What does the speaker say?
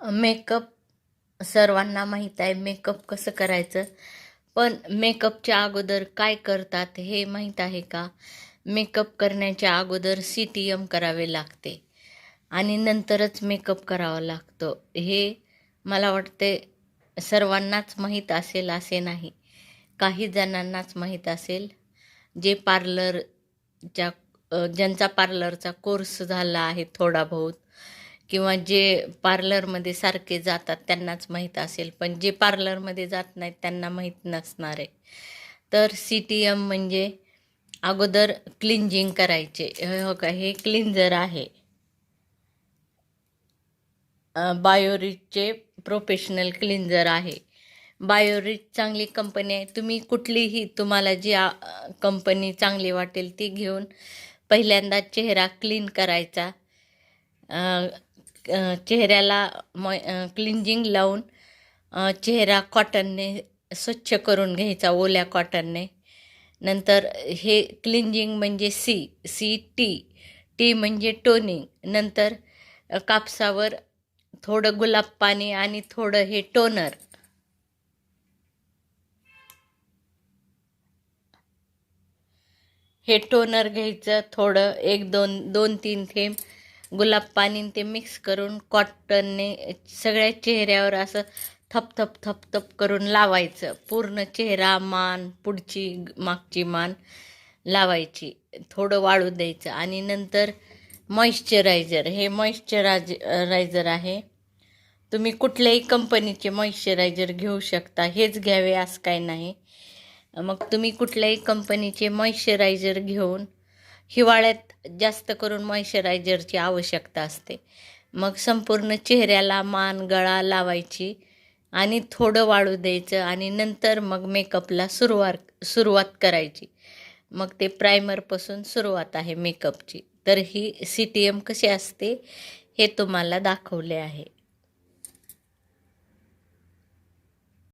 Makeup सर्वांना माहीत आहे मेकअप कसं करायचं? पण मेकअपच्या अगोदर काय करतात हे माहीत आहे का? मेकअप करण्याच्या अगोदर सी टी एम करावे लागते आणि नंतरच मेकअप करावा लागतो. हे मला वाटते सर्वांनाच माहीत असेल असे नाही. काही जणांनाच माहीत असेल. जे पार्लरच्या ज्यांचा पार्लरचा कोर्स झाला आहे थोडा बहुत किंवा जे पार्लरमध्ये सारखे जातात त्यांनाच माहीत असेल पण जे पार्लरमध्ये जात नाहीत त्यांना माहीत नसणार आहे. तर सी टी एम म्हणजे अगोदर क्लिंजिंग करायचे. हे हो का? हे क्लिन्झर आहे. बायोरिचचे प्रोफेशनल क्लिन्झर आहे. बायोरिच चांगली कंपनी आहे. तुम्ही कुठलीही तुम्हाला जी कंपनी चांगली वाटेल ती घेऊन पहिल्यांदा चेहरा क्लीन करायचा. चेहऱ्याला मॉ क्लिंजिंग लावून चेहरा कॉटनने स्वच्छ करून घ्यायचा ओल्या कॉटनने नंतर हे क्लिंजिंग म्हणजे सी सी टी. टी म्हणजे टोनिंग नंतर कापसावर थोडं गुलाब पाणी आणि थोडं हे टोनर हे टोनर घ्यायचं थोडं एक दोन दोन तीन थेंब. गुलाब पाणी ते मिक्स करून कॉटनने सगळ्या चेहऱ्यावर असं थप थप थप थप करून लावायचं. पूर्ण चेहरा मान पुढची मागची मान लावायची. थोडं वाळू द्यायचं. आणि नंतर मॉइश्चरायझर हे मॉइश्चरायझ रायझर आहे. तुम्ही कुठल्याही कंपनीचे मॉइश्चरायझर घेऊ शकता. हेच घ्यावे असं काय नाही. मग तुम्ही कुठल्याही कंपनीचे मॉइश्चरायझर घेऊन हिवाळ्यात जास्त करून मॉइश्चरायझरची आवश्यकता असते. मग संपूर्ण चेहऱ्याला मान गळा लावायची आणि थोडं वाळू द्यायचं आणि नंतर मग मेकअपला सुरुवात सुरुवात करायची. मग ते प्रायमरपासून सुरुवात आहे मेकअपची तर ही सी टी एम कशी असते हे तुम्हाला दाखवले आहे.